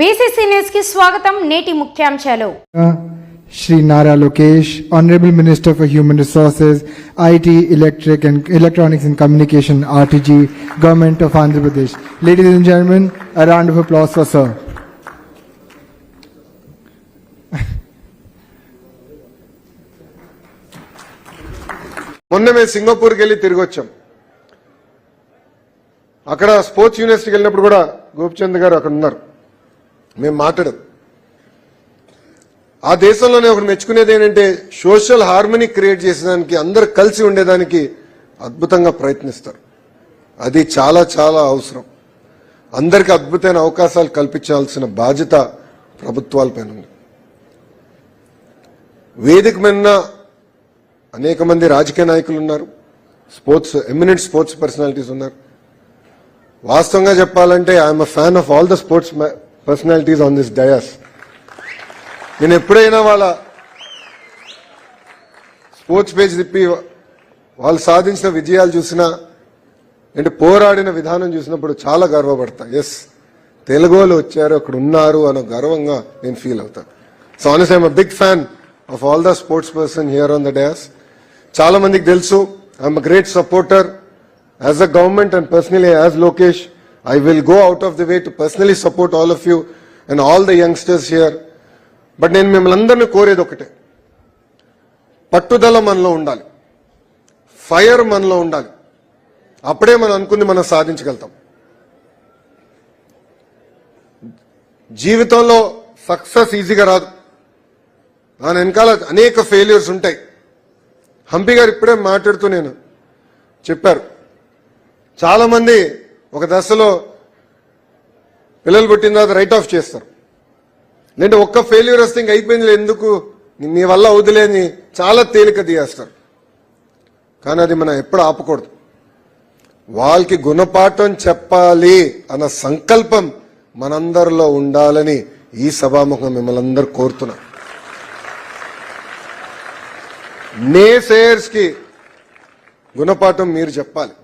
BCC news స్వాగతం నేటి ముఖ్యాంశాలు. Shri Nara Lokesh honourable minister for human resources IT electric and electronics and communication RTG government of Andhra Pradesh ladies and gentlemen around of applause సింగపూర్కి వెళ్ళి తిరిగి అక్కడ sports యూనివర్సిటీకి వెళ్ళినప్పుడు కూడా గోపిచంద్ గారు అక్కడ ఉన్నారు. మేము మాట్లాడం ఆ దేశంలోనే ఒకటి మెచ్చుకునేది ఏంటంటే సోషల్ హార్మనీ క్రియేట్ చేసేదానికి అందరు కలిసి ఉండేదానికి అద్భుతంగా ప్రయత్నిస్తారు. అది చాలా చాలా అవసరం. అందరికి అద్భుతమైన అవకాశాలు కల్పించాల్సిన బాధ్యత ప్రభుత్వాలపైన ఉంది. వేదిక మీద అనేక మంది రాజకీయ నాయకులు ఉన్నారు. స్పోర్ట్స్ ఎమినెంట్ స్పోర్ట్స్ పర్సనాలిటీస్ ఉన్నారు. వాస్తవంగా చెప్పాలంటే I'm a fan of all the sports personalities on this dais నేను ఎప్పుడైనా వాళ్ళ స్పోర్ట్స్ పేజ్ తిప్పి వాళ్ళు సాధించిన విజయాలు చూసినా అంటే పోరాడిన విధానం చూసినప్పుడు చాలా గర్వపడతా. ఎస్ తెలుగు వాళ్ళు వచ్చారు అక్కడ ఉన్నారు అన్న గర్వంగా నేను ఫీల్ అవుతాను so honest I'm big fan of all the sports person here on the dais చాలా మందికి తెలుసు I'm great supporter as a government and personally as Lokesh I will go out of the way to personally support all of you and all the youngsters here but నేను మిమ్మల్ని అందరినీ కోరేది ఒకటే. పట్టుదల మనలో ఉండాలి. ఫైర్ మనలో ఉండాలి. అప్పుడే మనం అనుకుంది మనం సాధించగలుగుతాం. జీవితంలో సక్సెస్ ఈజీగా రాదు. దాని వెనకాల అనేక ఫెయిల్యూర్స్ ఉంటాయి. హంపి గారు ఇప్పుడే మాట్లాడుతూ నేను చెప్పారు. చాలామంది ఒక దశలో పిల్లలు పుట్టిన తర్వాత రైట్ ఆఫ్ చేస్తారు. లేదంటే ఒక్క ఫెయిల్యూర్ వస్తే ఇంక అయిపోయింది ఎందుకు? నీ వల్ల అవుతులేని చాలా తేలిక తీయేస్తారు కానీ అది మనం ఎప్పుడు ఆపకూడదు. వాళ్ళకి గుణపాఠం చెప్పాలి అన్న సంకల్పం మనందరిలో ఉండాలని ఈ సభాముఖం మిమ్మల్ని అందరు కోరుతున్నా నే సేయర్స్కి గుణపాఠం మీరు చెప్పాలి.